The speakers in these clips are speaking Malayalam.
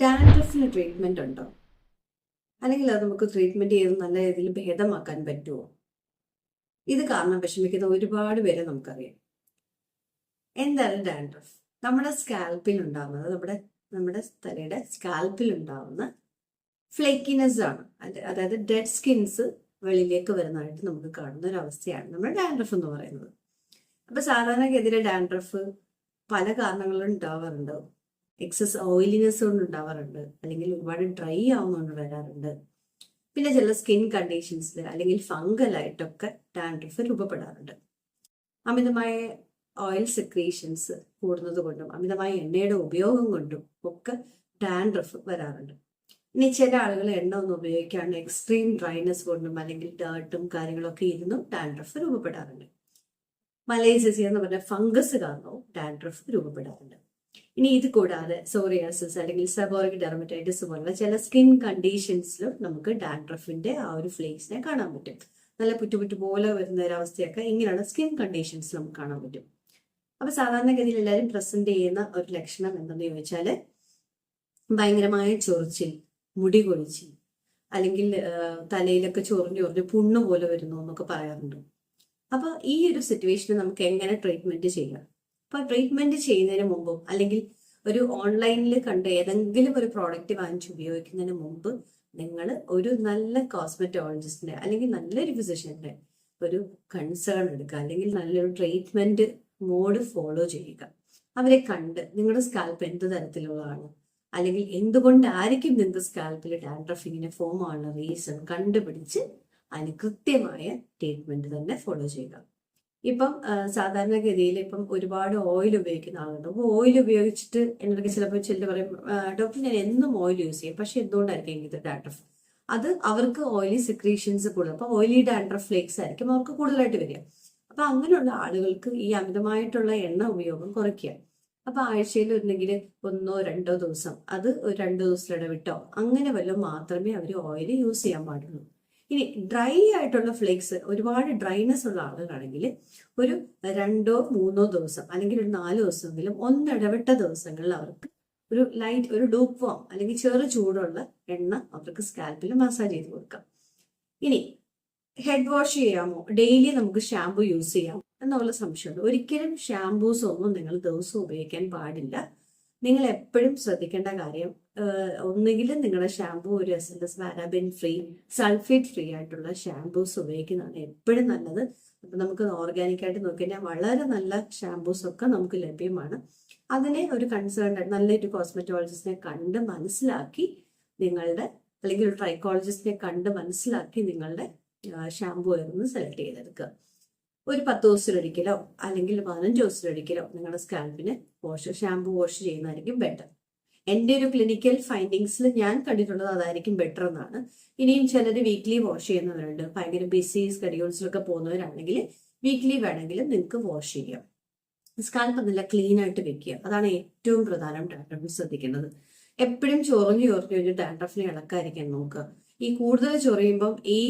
ഡാൻഡ്രഫിന് ട്രീറ്റ്മെന്റ് ഉണ്ടോ? അല്ലെങ്കിൽ അത് നമുക്ക് ട്രീറ്റ്മെന്റ് ചെയ്ത് നല്ല രീതിയിൽ ഭേദമാക്കാൻ പറ്റുമോ ഇത് കാരണം വിഷമിക്കുന്ന ഒരുപാട് പേരെ നമുക്കറിയാം. എന്താണ് ഡാൻഡ്രഫ്? നമ്മുടെ സ്കാൽപ്പിൽ ഉണ്ടാകുന്നത് നമ്മുടെ നമ്മുടെ തലയുടെ സ്കാൽപ്പിൽ ഉണ്ടാകുന്ന ഫ്ലേക്കിനെസ് ആണ് അതായത് ഡെഡ് സ്കിൻസ് വെളിയിലേക്ക് വരുന്നതായിട്ട് നമുക്ക് കാണുന്ന ഒരു അവസ്ഥയാണ് നമ്മുടെ ഡാൻഡ്രഫ് എന്ന് പറയുന്നത്. അപ്പൊ സാധാരണഗതിയിലെ ഡാൻഡ്രഫ് പല കാരണങ്ങളും ഉണ്ടാവാറുണ്ട്. എക്സസ് ഓയിലിനെസ് കൊണ്ട് ഉണ്ടാവാറുണ്ട്. അല്ലെങ്കിൽ ഒരുപാട് ഡ്രൈ ആവുന്നതുകൊണ്ട് വരാറുണ്ട്. പിന്നെ ചില സ്കിൻ കണ്ടീഷൻസിൽ അല്ലെങ്കിൽ ഫംഗലായിട്ടൊക്കെ ഡാൻഡ്രഫ് രൂപപ്പെടാറുണ്ട്. അമിതമായ ഓയിൽ സെക്രീഷൻസ് കൂടുന്നത് കൊണ്ടും അമിതമായ എണ്ണയുടെ ഉപയോഗം കൊണ്ടും ഒക്കെ ഡാൻഡ്രഫ് വരാറുണ്ട്. ഇനി ചില ആളുകൾ എണ്ണ ഒന്നും ഉപയോഗിക്കാണ്ട് എക്സ്ട്രീം ഡ്രൈനെസ് കൊണ്ടും അല്ലെങ്കിൽ ഡേർട്ടും കാര്യങ്ങളൊക്കെ ഇരുന്നും ഡാൻഡ്രഫ് രൂപപ്പെടാറുണ്ട്. മലൈസിസി എന്ന് പറഞ്ഞ ഫംഗസ് കാരണവും ഡാൻഡ്രഫ് രൂപപ്പെടാറുണ്ട്. ഇനി ഇത് കൂടാതെ സോറിയാസിസ് അല്ലെങ്കിൽ സെബോറിക് ഡെർമറ്റൈറ്റിസ് പോലുള്ള ചില സ്കിൻ കണ്ടീഷൻസിലും നമുക്ക് ഡാൻഡ്രഫിന്റെ ആ ഒരു ഫ്ലേക്സിനെ കാണാൻ പറ്റും. നല്ല പുറ്റുപുറ്റു പോലെ വരുന്ന ഒരു അവസ്ഥയൊക്കെ ഇങ്ങനെയുള്ള സ്കിൻ കണ്ടീഷൻസ് നമുക്ക് കാണാൻ പറ്റും. അപ്പൊ സാധാരണഗതിയിൽ എല്ലാവരും പ്രസന്റ് ചെയ്യുന്ന ഒരു ലക്ഷണം എന്തെന്ന് ചോദിച്ചാൽ ഭയങ്കരമായ ചൊറിച്ചിൽ മുടി കൊഴിച്ചിൽ അല്ലെങ്കിൽ തലയിലൊക്കെ ചൊറിഞ്ഞു ചൊറിഞ്ഞ് പുണ്ണു പോലെ വരുന്നു എന്നൊക്കെ പറയാറുണ്ട്. അപ്പൊ ഈ ഒരു സിറ്റുവേഷനെ നമുക്ക് എങ്ങനെ ട്രീറ്റ്മെന്റ് ചെയ്യാം? അപ്പൊ ട്രീറ്റ്മെന്റ് ചെയ്യുന്നതിന് മുമ്പും അല്ലെങ്കിൽ ഒരു ഓൺലൈനിൽ കണ്ട് ഏതെങ്കിലും ഒരു പ്രോഡക്റ്റ് വാങ്ങിച്ച് ഉപയോഗിക്കുന്നതിന് മുമ്പ് നിങ്ങൾ ഒരു നല്ല കോസ്മെറ്റോളജിസ്റ്റിന്റെ അല്ലെങ്കിൽ നല്ലൊരു ഫിസിഷ്യന്റെ ഒരു കൺസേൺ എടുക്കുക അല്ലെങ്കിൽ നല്ലൊരു ട്രീറ്റ്മെന്റ് മോഡ് ഫോളോ ചെയ്യുക. അവരെ കണ്ട് നിങ്ങളുടെ സ്കാൽപ്പ് എന്ത് തരത്തിലുള്ളതാണ്? അല്ലെങ്കിൽ എന്തുകൊണ്ടായിരിക്കും നിങ്ങൾക്ക് സ്കാൽപ്പിൽ ഡാൻഡ്രഫ് ഇങ്ങനെ ഫോം ആവുന്ന റീസൺ കണ്ടുപിടിച്ച് അതിന് കൃത്യമായ ട്രീറ്റ്മെന്റ് തന്നെ ഫോളോ ചെയ്യുക. ഇപ്പം സാധാരണഗതിയിൽ ഇപ്പം ഒരുപാട് ഓയിൽ ഉപയോഗിക്കുന്ന ആളുണ്ട്. അപ്പോൾ ഓയിൽ ഉപയോഗിച്ചിട്ട് എന്നൊക്കെ ചിലപ്പോൾ ചെല്ലു പറയും ഡോക്ടർ ഞാൻ എന്നും ഓയിൽ യൂസ് ചെയ്യും. പക്ഷെ എന്തുകൊണ്ടായിരിക്കും എനിക്ക് ഡാൻഡ്രഫ് അത് അവർക്ക് ഓയിലി സെക്രീഷൻസ് കൂടുതൽ അപ്പോൾ ഓയിലി ഡാൻഡ്രഫ് ഫ്ലേക്സ് ആയിരിക്കും അവർക്ക് കൂടുതലായിട്ട് വരിക. അപ്പൊ അങ്ങനെയുള്ള ആളുകൾക്ക് ഈ അമിതമായിട്ടുള്ള എണ്ണ ഉപയോഗം കുറയ്ക്കുക. അപ്പൊ ആഴ്ചയിൽ ഒന്നെങ്കിൽ ഒന്നോ രണ്ടോ ദിവസം അത് ഒരു രണ്ടു ഇടവിട്ടോ അങ്ങനെ വല്ലതും മാത്രമേ അവർ ഓയിൽ യൂസ് ചെയ്യാൻ പാടുള്ളൂ. ഇനി ഡ്രൈ ആയിട്ടുള്ള ഫ്ലേക്സ് ഒരുപാട് ഡ്രൈനെസ് ഉള്ള ആളുകളാണെങ്കിൽ ഒരു രണ്ടോ മൂന്നോ ദിവസം അല്ലെങ്കിൽ ഒരു നാല് ദിവസമെങ്കിലും ഒന്നിടവിട്ട ദിവസങ്ങളിൽ അവർക്ക് ഒരു ലൈറ്റ് ഒരു ഡൂപ്പ് വാം അല്ലെങ്കിൽ ചെറു ചൂടുള്ള എണ്ണ അവർക്ക് സ്കാൽപ്പിൽ മസാജ് ചെയ്ത് കൊടുക്കാം. ഇനി ഹെഡ് വാഷ് ചെയ്യാമോ? ഡെയിലി നമുക്ക് ഷാമ്പു യൂസ് ചെയ്യാം. എന്നുള്ള സംശയമുണ്ട്. ഒരിക്കലും ഷാമ്പൂസ് ഒന്നും നിങ്ങൾ ദിവസവും ഉപയോഗിക്കാൻ പാടില്ല. നിങ്ങൾ എപ്പോഴും ശ്രദ്ധിക്കേണ്ട കാര്യം ഒന്നുകിൽ നിങ്ങളുടെ ഷാംപൂ ഒരു S L S paraben free sulphate free ആയിട്ടുള്ള ഷാംപൂസ് ഉപയോഗിക്കുന്നതാണ് എപ്പോഴും നല്ലത്. അപ്പൊ നമുക്ക് ഓർഗാനിക് ആയിട്ട് നോക്കിക്കഴിഞ്ഞാൽ വളരെ നല്ല ഷാംപൂസ് ഒക്കെ നമുക്ക് ലഭ്യമാണ്. അതിനെ ഒരു കൺസേൺ നല്ലൊരു കോസ്മെറ്റോളജിസ്റ്റിനെ കണ്ട് മനസ്സിലാക്കി നിങ്ങളുടെ അല്ലെങ്കിൽ ഒരു ട്രൈക്കോളജിസ്റ്റിനെ കണ്ട് മനസ്സിലാക്കി നിങ്ങളുടെ ഷാംപൂ ആയിരുന്നു സെലക്ട് ചെയ്തെടുക്കുക. ഒരു പത്ത് ദിവസത്തിലൊരിക്കലോ അല്ലെങ്കിൽ പതിനഞ്ച് ദിവസത്തിലൊരിക്കലോ നിങ്ങളുടെ സ്കാൽപ്പിന് വാഷ് ഷാമ്പു വാഷ് ചെയ്യുന്നതായിരിക്കും ബെറ്റർ എന്റെ ഒരു ക്ലിനിക്കൽ ഫൈൻഡിങ്സിൽ ഞാൻ കണ്ടിട്ടുള്ളത് അതായിരിക്കും ബെറ്റർ എന്നാണ്. ഇനിയും ചിലർ വീക്ക്ലി വാഷ് ചെയ്യുന്നവരുണ്ട്. ഭയങ്കര ബിസി സ്കെഡ്യൂൾസിലൊക്കെ പോകുന്നവരാണെങ്കിൽ വീക്ക്ലി വേണമെങ്കിൽ നിങ്ങൾക്ക് വാഷ് ചെയ്യാം. സ്കാൽപ്പ് നല്ല ക്ലീൻ ആയിട്ട് വെക്കുക. അതാണ് ഏറ്റവും പ്രധാനം ഡാൻഡ്രഫിൽ ശ്രദ്ധിക്കേണ്ടത് എപ്പോഴും ചൊറിഞ്ഞു ചൊറിഞ്ഞു ഒരു ഡാൻഡ്രഫിനെ ഇളക്കാതിരിക്കാൻ നോക്കുക. ഈ കൂടുതൽ ചൊറിയുമ്പം ഈ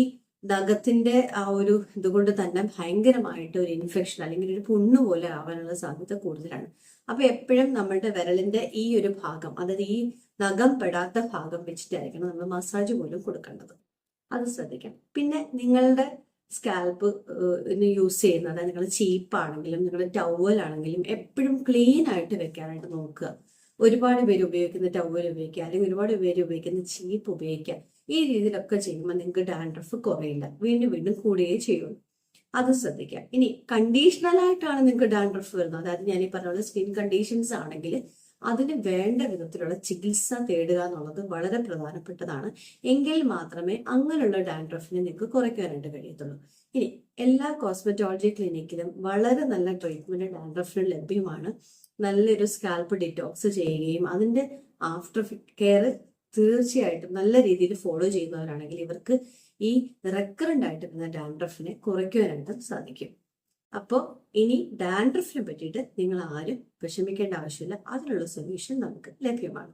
നഖത്തിന്റെ ആ ഒരു ഇതുകൊണ്ട് തന്നെ ഭയങ്കരമായിട്ട് ഒരു ഇൻഫെക്ഷൻ അല്ലെങ്കിൽ ഒരു പുണ്ണ് പോലെ ആവാനുള്ള സാധ്യത കൂടുതലാണ്. അപ്പൊ എപ്പോഴും നമ്മളുടെ വിരലിന്റെ ഈ ഒരു ഭാഗം അതായത് ഈ നഖം പെടാത്ത ഭാഗം വെച്ചിട്ടായിരിക്കണം നമ്മൾ മസാജ് പോലും കൊടുക്കേണ്ടത്. അത് ശ്രദ്ധിക്കാം. പിന്നെ നിങ്ങളുടെ സ്കാൽപ്പ് യൂസ് ചെയ്യുന്നത് അതായത് നിങ്ങളുടെ ചീപ്പാണെങ്കിലും നിങ്ങളുടെ ടവൽ ആണെങ്കിലും എപ്പോഴും ക്ലീൻ ആയിട്ട് വെക്കാനായിട്ട് നോക്കുക. ഒരുപാട് പേര് ഉപയോഗിക്കുന്ന ടവൽ ഉപയോഗിക്കുക അല്ലെങ്കിൽ ഒരുപാട് പേര് ഉപയോഗിക്കുന്ന ചീപ്പ് ഉപയോഗിക്കുക. ഈ രീതിയിലൊക്കെ ചെയ്യുമ്പോൾ നിങ്ങൾക്ക് ഡാൻഡ്രഫ് കുറയില്ല. വീണ്ടും വീണ്ടും കൂടുകയേ ചെയ്യുള്ളൂ. അത് ശ്രദ്ധിക്കാം ഇനി കണ്ടീഷണൽ ആയിട്ടാണ് നിങ്ങൾക്ക് ഡാൻഡ്രഫ് വരുന്നത്. അതായത് ഞാൻ ഈ പറഞ്ഞ സ്കിൻ കണ്ടീഷൻസ് ആണെങ്കിൽ അതിന് വേണ്ട വിധത്തിലുള്ള ചികിത്സ തേടുക എന്നുള്ളത് വളരെ പ്രധാനപ്പെട്ടതാണ്. എങ്കിൽ മാത്രമേ അങ്ങനെയുള്ള ഡാൻഡ്രഫിനെ നിങ്ങൾക്ക് കുറയ്ക്കാനായിട്ട് കഴിയത്തുള്ളൂ. ഇനി എല്ലാ കോസ്മെറ്റോളജി ക്ലിനിക്കിലും വളരെ നല്ല ട്രീറ്റ്മെന്റ് ഡാൻഡ്രഫിന് ലഭ്യമാണ്. നല്ലൊരു സ്കാൽപ്പ് ഡിറ്റോക്സ് ചെയ്യുകയും അതിന്റെ ആഫ്റ്റർ കെയർ തീർച്ചയായിട്ടും നല്ല രീതിയിൽ ഫോളോ ചെയ്യുന്നവരാണെങ്കിൽ ഇവർക്ക് ഈ റെക്കറന്റ് ആയിട്ട് വരുന്ന ഡാൻഡ്രഫിനെ കുറയ്ക്കുവാനായിട്ട് സാധിക്കും. അപ്പോൾ ഇനി ഡാൻഡ്രഫിനെ പറ്റിയിട്ട് നിങ്ങൾ ആരും വിഷമിക്കേണ്ട ആവശ്യമില്ല. അതിനുള്ള സൊല്യൂഷൻ നമുക്ക് ലഭ്യമാണ്.